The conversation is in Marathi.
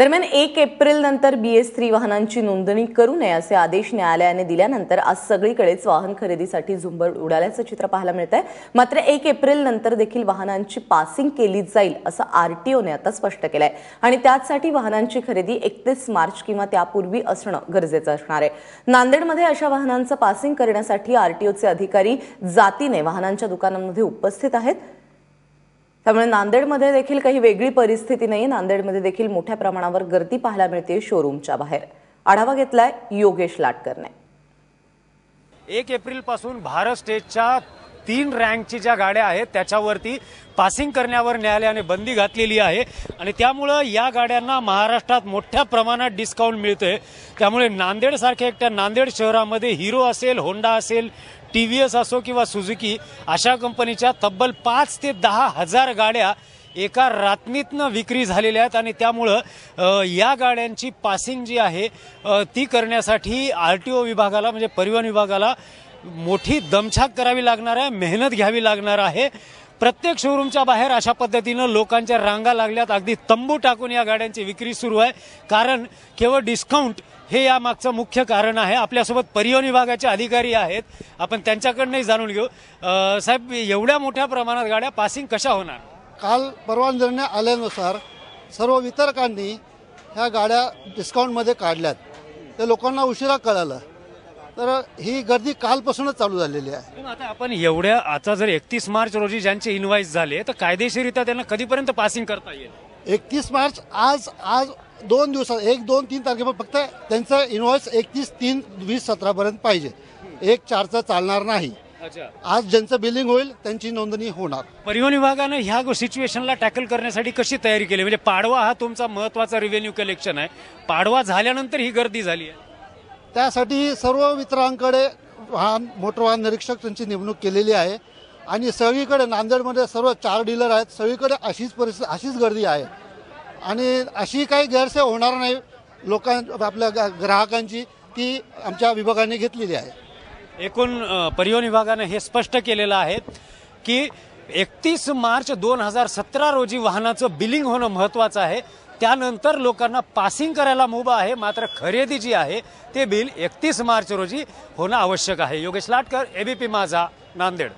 दरम्यान एक एप्रिल नंतर बीएस थ्री वाहनांची नोंदणी करू नये असे आदेश न्यायालयाने दिल्यानंतर आज सगळीकडेच वाहन खरेदीसाठी झुंबड उडाल्याचं चित्र पाहायला मिळत आहे मात्र एक एप्रिल नंतर देखील वाहनांची पासिंग केली जाईल असं आरटीओने आता स्पष्ट केलंय. आणि त्याचसाठी वाहनांची खरेदी एकतीस मार्च किंवा त्यापूर्वी असणं गरजेचं असणार आहे. नांदेडमध्ये अशा वाहनांचं पासिंग करण्यासाठी आरटीओचे अधिकारी जातीने वाहनांच्या दुकानांमध्ये उपस्थित आहेत. त्यामुळे नांदेडमध्ये देखील काही वेगळी परिस्थिती नाही. नांदेडमध्ये देखील मोठ्या प्रमाणावर गर्दी पाहायला मिळते शोरूमच्या बाहेर. आढावा घेतलाय योगेश लाटकरने. एक एप्रिलपासून भारत स्टेजच्या तीन रँकची ज्या गाड्या आहेत त्याच्यावरती पासिंग करण्यावर न्यायालयाने बंदी घातलेली आहे. आणि त्यामुळं या गाड्यांना महाराष्ट्रात मोठ्या प्रमाणात डिस्काउंट मिळतंय. त्यामुळे नांदेडसारख्या एकट्या नांदेड शहरामध्ये हिरो असेल होंडा असेल टी व्ही एस असो किंवा सुझुकी अशा कंपनीच्या तब्बल पाच ते दहा हजार गाड्या एका रात्नीतनं विक्री झालेल्या आहेत. आणि त्यामुळं या गाड्यांची पासिंग जी आहे ती करण्यासाठी आर टी ओ विभागाला म्हणजे परिवहन विभागाला मोठी दमछाक करावी लागणार आहे मेहनत घ्यावी लागणार आहे. प्रत्येक शोरूमच्या बाहेर अशा पद्धतीनं लोकांच्या रांगा लागल्यात. अगदी तंबू टाकून या गाड्यांची विक्री सुरू आहे. कारण केवळ डिस्काउंट हे यामागचं मुख्य कारण आहे. आपल्यासोबत परिवहन विभागाचे अधिकारी आहेत. आपण त्यांच्याकडनंही जाणून घेऊ. साहेब एवढ्या मोठ्या प्रमाणात गाड्या पासिंग कशा होणार? काल परवानगी आल्यानुसार सर्व वितरकांनी ह्या गाड्या डिस्काउंटमध्ये काढल्यात. ते लोकांना उशिरा कळालं. तर ही गर्दी कालपासूनच चालू झालेली आहे. पण आता आपण एवढ्या आता जर एकतीस मार्च रोजी ज्यांचे इन्व्हाइस झाले तर कायदेशीरित्या त्यांना कधीपर्यंत पासिंग करता येईल? एकतीस मार्च आज आज दोन दिवसात एक दोन तीन तारखेपर्यंत फक्त त्यांचं इन्व्हॉइस एकतीस तीन वीस सतरापर्यंत पाहिजे. एक चारचं चालणार नाही. अच्छा. आज ज्यांचं बिलिंग होईल त्यांची नोंदणी होणार. परिवहन विभागानं ह्या सिच्युएशनला टॅकल करण्यासाठी कशी तयारी केली? म्हणजे पाडवा हा तुमचा महत्त्वाचा रिव्हेन्यू कलेक्शन आहे. पाडवा झाल्यानंतर ही गर्दी झाली आहे. त्यासाठी सर्व वितरांकडे वाहन मोटर वाहन निरीक्षक त्यांची नेमणूक केलेली आहे. आणि सगळीकडे नांदेडमध्ये सर्व चार डीलर आहेत. सगळीकडे अशीच परिस्थिती अशीच गर्दी आहे. आणि अशी काही गैरसोय होणार नाही लोकां आपल्या ग- ग्राहकांची ती आमच्या विभागाने घेतलेली आहे. एकूण परिवहन विभागाने हे स्पष्ट केलेलं आहे की एकतीस मार्च दोन हजार सतरा रोजी वाहनाचं बिलिंग होणं महत्वाचं आहे. त्यानंतर लोकांना पासिंग करायला मुभा आहे मात्र खरेदी जी आहे ते बिल एकतीस मार्च रोजी होणं आवश्यक आहे. योगेश लाटकर एबीपी माझा नांदेड.